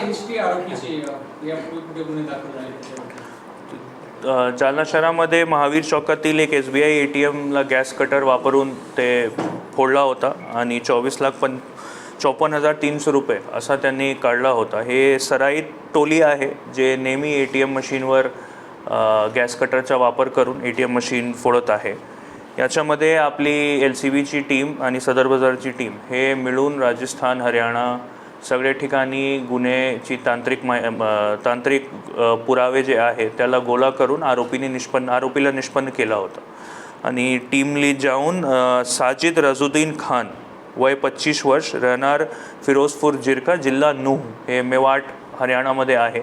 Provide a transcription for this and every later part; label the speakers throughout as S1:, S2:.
S1: H आरोपीचे यापूर्वी कुठे गुन्हे दाखल झाले
S2: जालना शहरामध्ये महावीर चौकातील एक S B I A T एमला gas cutter वापरून ते फोडला होता आणि चोवीस लाख पण चोपन्न हजार तीनशे रुपये असा त्यांनी काढला होता. हे सराईत टोली आहे जे नेहमी ए टी एम मशीनवर गॅस कटरचा वापर करून ए टी एम मशीन फोडत आहे. याच्यामध्ये आपली एल सी बीची टीम आणि सदर बाजारची टीम हे मिळून राजस्थान हरियाणा सगळे ठिकाणी गुन्हेची तांत्रिक मा तांत्रिक पुरावे जे आहे त्याला गोळा करून आरोपीने निष्पन्न आरोपीला निष्पन्न केला होता. आणि टीमली जाऊन साजिद रजुद्दीन खान वय पच्चीस वर्ष राहणार फिरोजपूर जिरका जिल्हा नूह हे मेवाट हरियाणामध्ये आहे.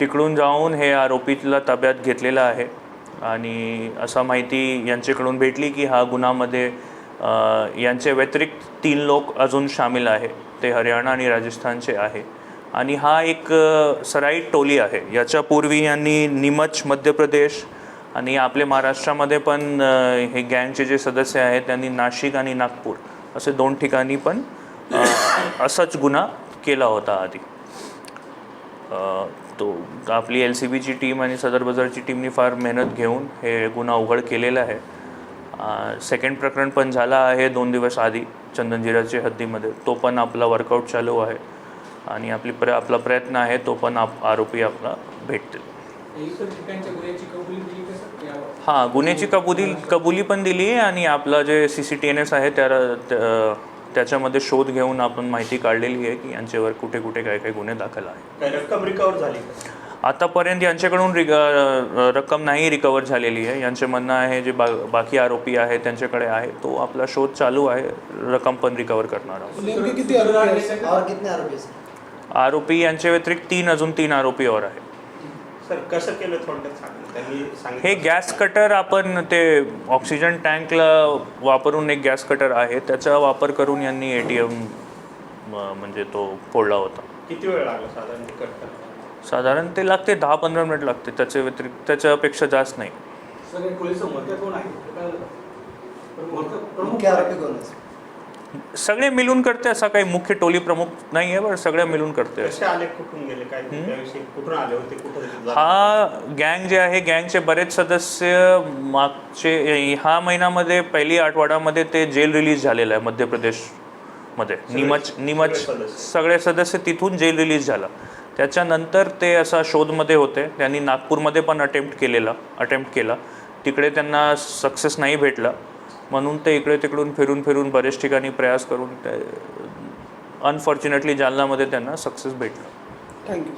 S2: तिकडून जाऊन हे आरोपीला ताब्यात घेतलेलं आहे. आणि असा माहिती यांच्याकडून भेटली की हा गुन्हामध्ये यांच्या यांचे व्यतिरिक्त तीन लोक अजून सामील आहे ते हरियाणा आणि राजस्थानचे आहे. आणि हा एक सराईट टोली आहे. याच्यापूर्वी यांनी निमच मध्य प्रदेश आणि आपले महाराष्ट्रामध्ये पण हे गँगचे जे सदस्य आहेत त्यांनी नाशिक आणि नागपूर असे दोन ठिकाणी पण असाच गुन्हा केला होता आधी. तो आपली एल सी बीची टीम आणि सदर बाजारची टीमनी फार मेहनत घेऊन हे गुन्हा उघड केलेला आहे. सेकंड प्रकरण पण झाला आहे दोन दिवस आधी. चंदनजिराच्या हद्दीमध्ये. तो पण आपला वर्कआउट चालू आहे. आणि आपली प्र आपला प्रयत्न आहे तो पण आप आरोपी आपला भेटतील. हां गुन्ह्याची कबुली कबुली पण दिली आहे आणि आपलं जे C C T N S आहे त्या त्या- त्याच्यामध्ये शोध घेऊन आपण माहिती काढलेली आहे की यांच्यावर कुठे कुठे काय काय गुन्हे दाखल आहे
S3: रक्कम रिकवर झाली?
S2: आतापर्यंत यांच्याकडून रिक अ, रक्कम नाही रिकवर झालेली आहे यांचे म्हणणं आहे जे बा बाकी आरोपी आहे त्यांच्याकडे आहे तो आपला शोध चालू आहे रक्कम पण रिकवर करणार आहोत
S4: आरोपी आहेत?
S5: और कितने आरोपी हैं सर?
S2: आरोपी यांच्या व्यतिरिक्त तीन अजून तीन आरोपी और आहे हे गॅस कटर आपण ते ऑक्सिजन टँकला वापरून एक गॅस कटर आहे त्याचा वापर करून यांनी ए टी एम म्हणजे तो फोडला होता
S3: किती वेळ लागला साधारण?
S2: साधारण ते लागते दहा पंधरा मिनिट लागते त्याच्या व्यतिरिक्त त्याच्यापेक्षा जास्त नाही? सगळे मिळून करते असा काही मुख्य टोली प्रमुख नाही आहे पण सगळ्या मिळून करते
S3: कसे आले कुठून गेले काय त्याविषयी कुठून आले होते कुठं
S2: हा गँग जे आहे गँगचे बरेच सदस्य मागचे ह्या महिन्यामध्ये पहिली आठवड्यामध्ये ते जेल रिलीज झालेलं आहे मध्य प्रदेशमध्ये निमच निमच.
S3: सगळे सदस्य
S2: तिथून जेल रिलीज झाला. त्याच्यानंतर ते असा शोधमध्ये होते. त्यांनी नागपूरमध्ये पण अटेम्प्ट केलेला अटेम्प्ट केला. तिकडे त्यांना सक्सेस नाही भेटला. म्हणून ते इकडे तिकडून फिरून फिरून बरेच ठिकाणी प्रयास करून ते अनफॉर्च्युनेटली जालनामध्ये त्यांना सक्सेस भेटला.
S4: थँक्यू